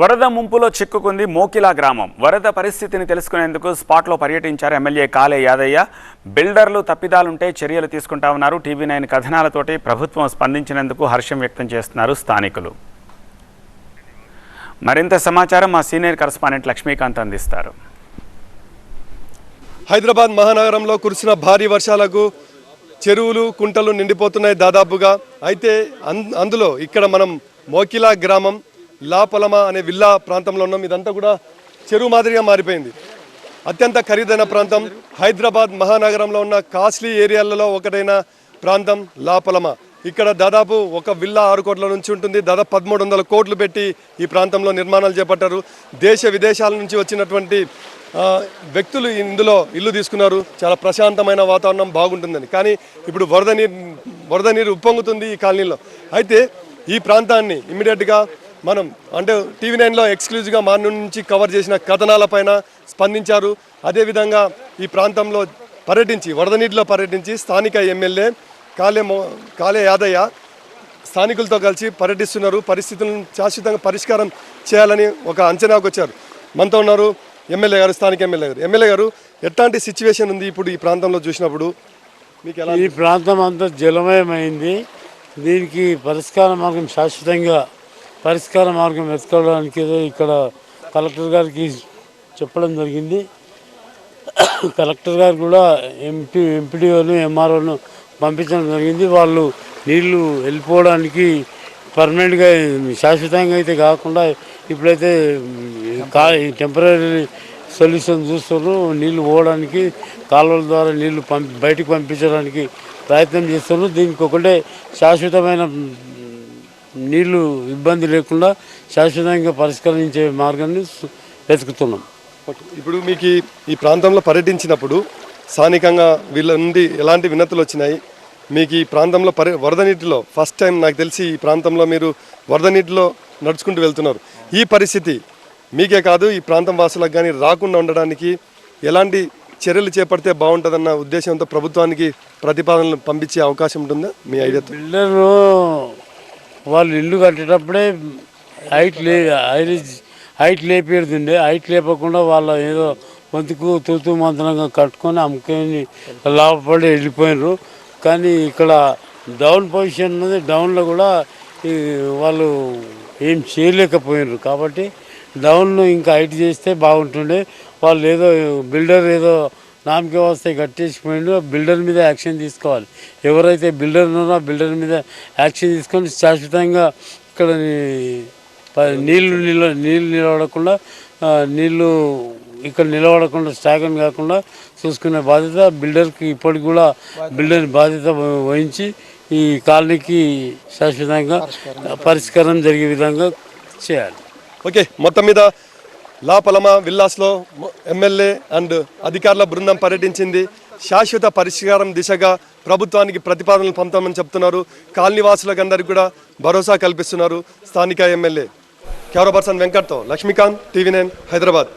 వరద ముంపులో చిక్కుకుంది మోకిలా గ్రామం. వరద పరిస్థితిని తెలుసుకునేందుకు స్పాట్లో పర్యటించారు ఎమ్మెల్యే కాలే యాదయ్య. బిల్డర్లు తప్పిదాలుంటే చర్యలు తీసుకుంటా ఉన్నారు. టీవీ నైన్ కథనాలతోటి ప్రభుత్వం స్పందించినందుకు హర్షం వ్యక్తం చేస్తున్నారు స్థానికులు. మరింత సమాచారం మా సీనియర్ కరస్పాండెంట్ లక్ష్మీకాంత్ అందిస్తారు. హైదరాబాద్ మహానగరంలో కురిసిన భారీ వర్షాలకు చెరువులు కుంటలు నిండిపోతున్నాయి దాదాపుగా. అయితే అందులో ఇక్కడ మనం మోకిలా గ్రామం లాపలమ అనే విల్లా ప్రాంతంలో ఉన్నాం. ఇదంతా కూడా చెరువు మాదిరిగా మారిపోయింది. అత్యంత ఖరీదైన ప్రాంతం. హైదరాబాద్ మహానగరంలో ఉన్న కాస్ట్లీ ఏరియాలలో ఒకటైన ప్రాంతం లాపలమ ఇక్కడ దాదాపు ఒక విల్లా ఆరు కోట్ల నుంచి ఉంటుంది. దాదాపు పదమూడు వందల కోట్లు పెట్టి ఈ ప్రాంతంలో నిర్మాణాలు చేపట్టారు. దేశ విదేశాల నుంచి వచ్చినటువంటి వ్యక్తులు ఇందులో ఇల్లు తీసుకున్నారు. చాలా ప్రశాంతమైన వాతావరణం బాగుంటుందని. కానీ ఇప్పుడు వరద నీరు వరద నీరు ఉప్పొంగుతుంది ఈ కాలనీలో. అయితే ఈ ప్రాంతాన్ని ఇమ్మీడియట్గా మనం అంటే టీవీ నైన్లో ఎక్స్క్లూజివ్గా మా నుంచి కవర్ చేసిన కథనాలపైన స్పందించారు. అదేవిధంగా ఈ ప్రాంతంలో పర్యటించి వరద నీటిలో పర్యటించి స్థానిక ఎమ్మెల్యే కాలే కాలే యాదయ్య స్థానికులతో కలిసి పర్యటిస్తున్నారు. పరిస్థితులను శాశ్వతంగా పరిష్కారం చేయాలని ఒక అంచనాకు వచ్చారు. మనతో ఉన్నారు ఎమ్మెల్యే గారు స్థానిక ఎమ్మెల్యే గారు. ఎమ్మెల్యే గారు ఎట్లాంటి సిచ్యువేషన్ ఉంది ఇప్పుడు ఈ ప్రాంతంలో చూసినప్పుడు? మీకు ఎలా ఈ ప్రాంతం అంతా జలమయమైంది. దీనికి పరిష్కార మార్గం శాశ్వతంగా పరిష్కార మార్గం వెతుకోవడానికి ఇక్కడ కలెక్టర్ గారికి చెప్పడం జరిగింది. కలెక్టర్ గారు కూడా ఎంపీ ఎంపీడీఓను ఎంఆర్ఓను పంపించడం జరిగింది. వాళ్ళు నీళ్ళు వెళ్ళిపోవడానికి పర్మనెంట్గా శాశ్వతంగా అయితే కాకుండా ఇప్పుడైతే కా టెంపరీ సొల్యూషన్ చూస్తున్నారు. నీళ్ళు పోవడానికి కాలువల ద్వారా నీళ్ళు పంపి బయటకు పంపించడానికి ప్రయత్నం చేస్తున్నారు. దీనికి ఒకటే శాశ్వతమైన నీళ్ళు ఇబ్బంది లేకుండా శాశ్వతంగా పరిష్కరించే మార్గాన్ని వెతుకుతున్నాం. ఇప్పుడు మీకు ఈ- ప్రాంతంలో పర్యటించినప్పుడు స్థానికంగా వీళ్ళ నుండి ఎలాంటి వినతులు వచ్చినాయి? మీకు ఈ ప్రాంతంలో పరి వరద నీటిలో ఫస్ట్ టైం నాకు తెలిసి ఈ ప్రాంతంలో మీరు వరద నీటిలో నడుచుకుంటూ వెళ్తున్నారు. ఈ పరిస్థితి మీకే కాదు ఈ ప్రాంతం వాసులకు కానీ రాకుండా ఉండడానికి ఎలాంటి చర్యలు చేపడితే బాగుంటుందన్న ఉద్దేశంతో ప్రభుత్వానికి ప్రతిపాదనలు పంపించే అవకాశం ఉంటుందా? మీ ఐడియాతో. బిల్డరు వాళ్ళు ఇల్లు కట్టేటప్పుడే హైట్ లే హైట్ హైట్ లేపేడుతుండే హైట్ లేపకుండా వాళ్ళ ఏదో వంతుకు తూతు మంత్రంగా కట్టుకొని అమ్ముకొని లాభపడి వెళ్ళిపోయినారు కానీ ఇక్కడ డౌన్ పొజిషన్ ఉన్నది డౌన్లో కూడా వాళ్ళు ఏం చేయలేకపోయినారు కాబట్టి డౌన్ను ఇంకా హైట్ చేస్తే బాగుంటుండే. వాళ్ళు ఏదో బిల్డర్ ఏదో నామకే వస్తే కట్టేసిపోయిండు బిల్డర్ మీద యాక్షన్ తీసుకోవాలి. ఎవరైతే బిల్డర్ ఉన్నారో ఆ బిల్డర్ మీద యాక్షన్ తీసుకొని శాశ్వతంగా ఇక్కడ నీళ్ళు నిల నీళ్ళు నిలబడకుండా నీళ్ళు ఇక్కడ నిలబడకుండా స్టాగన్ కాకుండా చూసుకునే బాధ్యత బిల్డర్కి ఇప్పటికి కూడా బిల్డర్ బాధ్యత వహించి ఈ కాలనీకి శాశ్వతంగా పరిష్కారం జరిగే విధంగా చేయాలి. ఓకే మొత్తం మీద లాపలమ విల్లాస్లో ఎమ్మెల్యే అండ్ అధికారుల బృందం పర్యటించింది. శాశ్వత పరిష్కారం దిశగా ప్రభుత్వానికి ప్రతిపాదనలు పంపుతామని చెప్తున్నారు. కాలనీవాసులకు అందరికీ కూడా భరోసా కల్పిస్తున్నారు స్థానిక ఎమ్మెల్యే. కెమెరా పర్సన్ వెంకట్తో లక్ష్మీకాంత్ టీవీ నైన్ హైదరాబాద్.